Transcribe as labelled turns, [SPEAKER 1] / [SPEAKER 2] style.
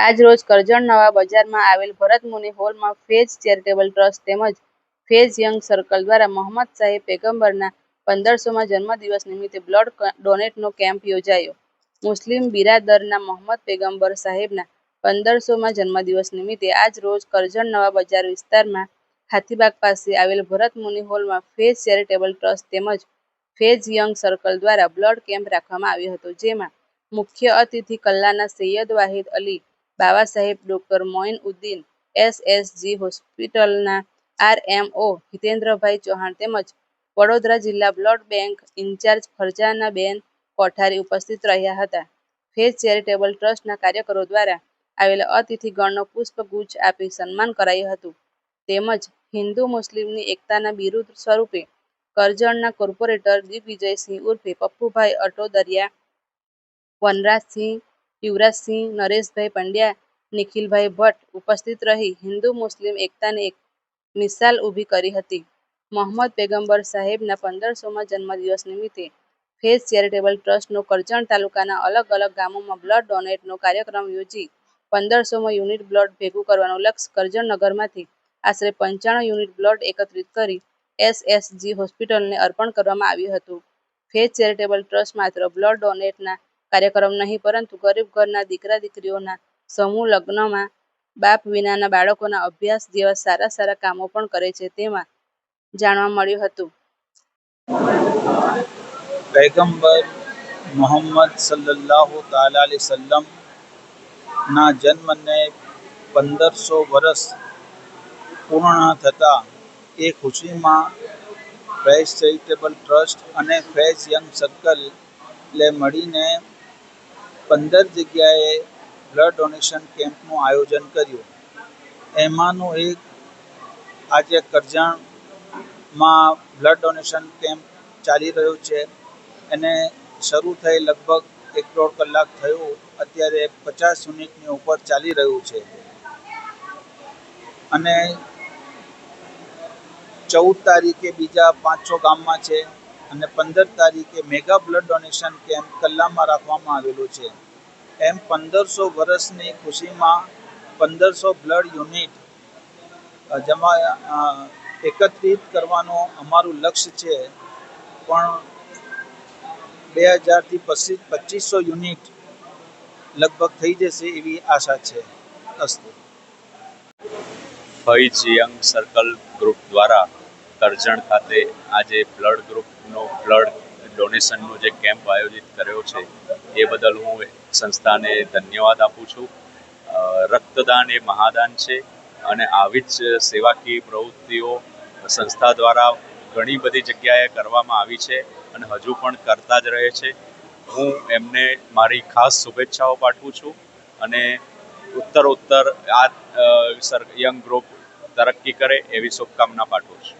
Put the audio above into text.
[SPEAKER 1] આજરોજ કરજણ નવા બજારમાં આવેલ ભરત મુનિ હોલમાં ફેઝ ચેરિટેબલ ટ્રસ્ટ તેમજ ફેઝ યંગ સર્કલ દ્વારા મોહમ્મદ સાહેબ પેગમ્બરના પંદરસોમાં જન્મદિવસ નિમિત્તે બ્લડ ડોનેટનો કેમ્પ યોજાયો. મુસ્લિમ બિરાદરના મોહમ્મદ પેગમ્બર સાહેબના પંદરસોમાં જન્મદિવસ નિમિત્તે આજ રોજ કરજણ નવા બજાર વિસ્તારમાં હાથીબાગ પાસે આવેલ ભરત મુનિ હોલમાં ફેઝ ચેરિટેબલ ટ્રસ્ટ તેમજ ફેઝ યંગ સર્કલ દ્વારા બ્લડ કેમ્પ રાખવામાં આવ્યો હતો. જેમાં મુખ્ય અતિથિ કલ્લાના સૈયદ વાહિદ અલી બાવાસાહેબ ડોક્ટર મોઈન ઉદ્દીન એસએસજી હોસ્પિટલના આરએમઓ હિતેન્દ્રભાઈ ચૌહાણ તેમજ વડોદરા જિલ્લા blood bank incharge Farzanaben Kothari ઉપસ્થિત રહ્યા હતા. ફેઝ ચેરિટેબલ ટ્રસ્ટના કાર્યકરો દ્વારા આવેલા અતિથિગણનો પુષ્પગુચ્છ આપી સન્માન કરાયું હતું. તેમજ હિન્દુ મુસ્લિમની એકતાના બિરુદ સ્વરૂપે કરજણના કોર્પોરેટર દિગ્વિજયસિંહ ઉર્ફે પપ્પુભાઈ અટોદરિયા, વનરાજસિંહ યુવરાજસિંહ, નરેશભાઈ પંડ્યા, નિખિલભાઈ ભટ્ટ ઉપસ્થિત રહી હિન્દુ મુસ્લિમ એકતાની એક મિસાલ ઊભી કરી હતી. મોહમ્મદ પયગંબર સાહેબના પંદરસોમાં જન્મદિવસ નિમિત્તે ફેઝ ચેરિટેબલ ટ્રસ્ટનો કરજણ તાલુકાના અલગ અલગ ગામોમાં બ્લડ ડોનેટનો કાર્યક્રમ યોજી પંદરસોમાં યુનિટ બ્લડ ભેગું કરવાનો લક્ષ્ય કરજણ નગરમાંથી આશરે પંચાણું યુનિટ બ્લડ એકત્રિત કરી એસએસજી હોસ્પિટલને અર્પણ કરવામાં આવ્યું હતું. ફેઝ ચેરિટેબલ ટ્રસ્ટ માત્ર બ્લડ ડોનેટના કાર્યક્રમ નહીં, પરંતુ ગરીબ ઘરના દીકરા દીકરીઓના સમૂહ લગ્નમાં બાપ વિનાના બાળકોના અભ્યાસ જેવા સારા સારા કામો પણ કરે છે તેમાં જાણવા મળ્યું હતું.
[SPEAKER 2] પૈગંબર મોહમ્મદ સલ્લલ્લાહુ તાલા અલી સલ્લમ ના જન્મને પંદરસો વર્ષ પૂર્ણ થતાં એ ખુશીમાં ફેઝ ચેરિટેબલ ટ્રસ્ટ અને ફેઝ યંગ સર્કલે મળીને પંદર જગ્યાએ બ્લડ ડોનેશન કેમ્પનું આયોજન કર્યું. એમાંનું એક આજે કરજણમાં બ્લડ ડોનેશન કેમ્પ ચાલી રહ્યો છે. એને શરૂ થઈ લગભગ એક દોઢ કલાક થયું. અત્યારે પચાસ યુનિટની ઉપર ચાલી રહ્યું છે. અને ચૌદ તારીખે બીજા પાંચ છ ગામમાં છે અને પંદર તારીખે મેગા બ્લડ ડોનેશન કેમ્પ કલ્લામાં રાખવામાં આવેલો છે. એમ પંદરસો વર્ષની ખુશીમાં પંદરસો બ્લડ યુનિટ જમા એકત્રિત કરવાનું અમારું લક્ષ્ય છે. પણ બે હજારથી પચીસ પચીસો યુનિટ લગભગ થઈ જશે એવી આશા છે. અસ્તુ.
[SPEAKER 3] ફૈઝ સર્કલ ગ્રુપ દ્વારા કરજણ ખાતે આજે બ્લડ ગ્રુપનો બ્લડ ડોનેશનનો જે કેમ્પ આયોજિત કર્યો છે, એ બદલ હું સંસ્થાને ધન્યવાદ આપું છું. રક્તદાન એ મહાદાન છે અને આવી જ સેવાકીય પ્રવૃત્તિઓ સંસ્થા દ્વારા ઘણી બધી જગ્યાએ કરવામાં આવી છે અને હજુ પણ કરતા જ રહે છે. હું એમને મારી ખાસ શુભેચ્છાઓ પાઠવું છું અને ઉત્તર ઉત્તર આ યંગ ગ્રુપ તરક્કી કરે એવી શુભકામના પાઠવું છું.